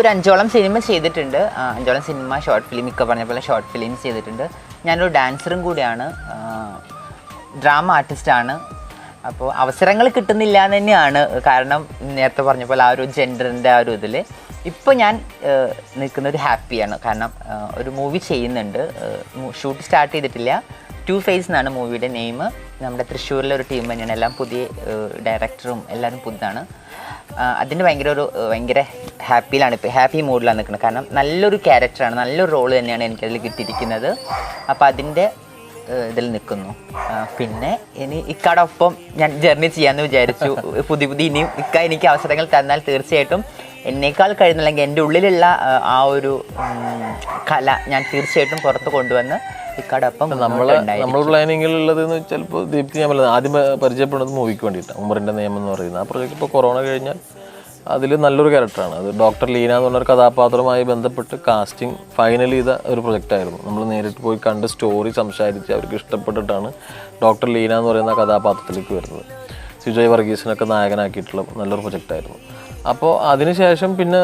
ഒരു അഞ്ചോളം സിനിമ ചെയ്തിട്ടുണ്ട്. അഞ്ചോളം സിനിമ ഷോർട്ട് ഫിലിം ഒക്കെ പറഞ്ഞ പോലെ ഷോർട്ട് ഫിലിംസ് ചെയ്തിട്ടുണ്ട്. ഞാനൊരു ഡാൻസറും കൂടിയാണ്. ഡ്രാമ ആർട്ടിസ്റ്റാണ് അപ്പോൾ അവസരങ്ങൾ കിട്ടുന്നില്ല എന്ന് തന്നെയാണ്. കാരണം നേരത്തെ പറഞ്ഞ പോലെ ആ ഒരു ജെൻഡറിന്റെ ആ ഒരു ഇതിൽ ഇപ്പോൾ ഞാൻ നിൽക്കുന്ന ഒരു ഹാപ്പിയാണ് കാരണം ഒരു മൂവി ചെയ്യുന്നുണ്ട്. ഷൂട്ട് സ്റ്റാർട്ട് ചെയ്തിട്ടില്ല. ടു ഫേസ് എന്നാണ് മൂവിയുടെ നെയിം നമ്മുടെ തൃശ്ശൂരിലെ ഒരു ടീം തന്നെയാണ്. എല്ലാം പുതിയ ഡയറക്ടറും എല്ലാവരും പുതുതാണ്. അതിന്റെ ഭയങ്കര ഒരു ഭയങ്കര ഹാപ്പിയിലാണ് ഇപ്പോൾ ഹാപ്പി മൂഡിലാണ് നിൽക്കുന്നത്. കാരണം നല്ലൊരു ക്യാരക്ടറാണ് നല്ലൊരു റോൾ തന്നെയാണ് എനിക്കതിൽ കിട്ടിയിരിക്കുന്നത്. അപ്പോൾ അതിന്റെ ഇതിൽ നിൽക്കുന്നു. പിന്നെ ഇനി ഇക്കാടൊപ്പം ഞാൻ ജേർണി ചെയ്യാമെന്ന് വിചാരിച്ചു. പുതിയ പുതിയ ഇനിയും ഇക്ക എനിക്ക് അവസരങ്ങൾ തന്നാൽ തീർച്ചയായിട്ടും എന്നേക്കാൾ കഴിയുന്നില്ലെങ്കിൽ എന്റെ ഉള്ളിലുള്ള ആ, ഒരു കല ഞാൻ തീർച്ചയായിട്ടും പുറത്ത് കൊണ്ടുവന്ന് ഇക്കാടൊപ്പം നമ്മളെ പ്ലാനിങ്ങിലുള്ളത് ചിലപ്പോൾ ദീപ്തി ഞാൻ പറഞ്ഞത് ആദ്യം പരിചയപ്പെടുന്നത് മൂവിക്ക് വേണ്ടിയിട്ടാണ്. ഉമറിന്റെ നിയമം എന്ന് പറയുന്നത് ആ പ്രൊജക്റ്റ് ഇപ്പോൾ കൊറോണ കഴിഞ്ഞാൽ അതിൽ നല്ലൊരു ക്യാരക്ടറാണ് അത് ഡോക്ടർ ലീന എന്ന് പറഞ്ഞൊരു കഥാപാത്രവുമായി ബന്ധപ്പെട്ട് കാസ്റ്റിംഗ് ഫൈനൽ ചെയ്ത ഒരു പ്രൊജക്റ്റായിരുന്നു നമ്മൾ നേരിട്ട് പോയി കണ്ട് സ്റ്റോറി സംസാരിച്ച് അവർക്ക് ഇഷ്ടപ്പെട്ടിട്ടാണ് ഡോക്ടർ ലീന എന്ന് പറയുന്ന കഥാപാത്രത്തിലേക്ക് വരുന്നത്. സുജയ് വർഗീസിനൊക്കെ നായകനാക്കിയിട്ടുള്ള നല്ലൊരു പ്രൊജക്റ്റായിരുന്നു അപ്പോൾ അതിനുശേഷം പിന്നെ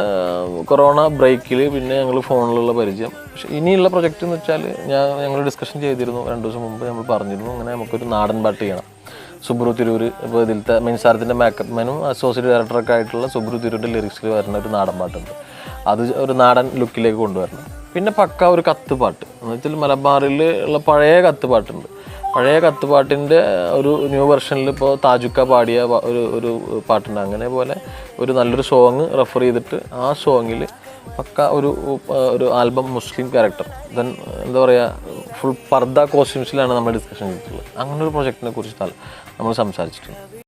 കൊറോണ ബ്രേക്കിൽ പിന്നെ ഞങ്ങൾ ഫോണിലുള്ള പരിചയം. പക്ഷേ ഇനിയുള്ള പ്രൊജക്റ്റ് എന്ന് വെച്ചാൽ ഞാൻ ഞങ്ങൾ ഡിസ്കഷൻ ചെയ്തിരുന്നു. രണ്ട് ദിവസം മുമ്പ് നമ്മൾ പറഞ്ഞിരുന്നു. അങ്ങനെ നമുക്കൊരു നാടൻ പാട്ട് ചെയ്യണം. സുബ്രു തിരൂർ ഇപ്പോൾ ഇതിലത്തെ മിൻസാരത്തിന്റെ മേക്കപ്പ് മാനും അസോസിയേറ്റ് ഡയറക്ടറൊക്കെ ആയിട്ടുള്ള സുബ്രു തിരൂരിന്റെ ലിറിക്സിൽ വരുന്ന ഒരു നാടൻ പാട്ടുണ്ട്. അത് ഒരു നാടൻ ലുക്കിലേക്ക് കൊണ്ടുവരണം. പിന്നെ പക്ക ഒരു കത്ത് പാട്ട് എന്ന് വെച്ചാൽ മലബാറിൽ ഉള്ള പഴയ കത്ത് പാട്ടുണ്ട് പഴയ കത്തുപാട്ടിന്റെ ഒരു ന്യൂ വെർഷനിൽ ഇപ്പോൾ താജുക്ക പാടിയ ഒരു ഒരു പാട്ടുണ്ട്. അങ്ങനെ പോലെ ഒരു നല്ലൊരു സോങ് റെഫർ ചെയ്തിട്ട് ആ സോങ്ങിൽ പക്ക ഒരു ഒരു ആൽബം മുസ്ലിം ക്യാരക്ടർ ദെൻ എന്താ പറയുക ഫുൾ പർദ്ദ കോസ്റ്റ്യൂംസിലാണ് നമ്മൾ ഡിസ്കഷൻ ചെയ്തിട്ടുള്ളത്. അങ്ങനെ ഒരു പ്രൊജക്റ്റിനെ കുറിച്ചിട്ടാണ് നമ്മൾ സംസാരിച്ചിട്ടുണ്ട്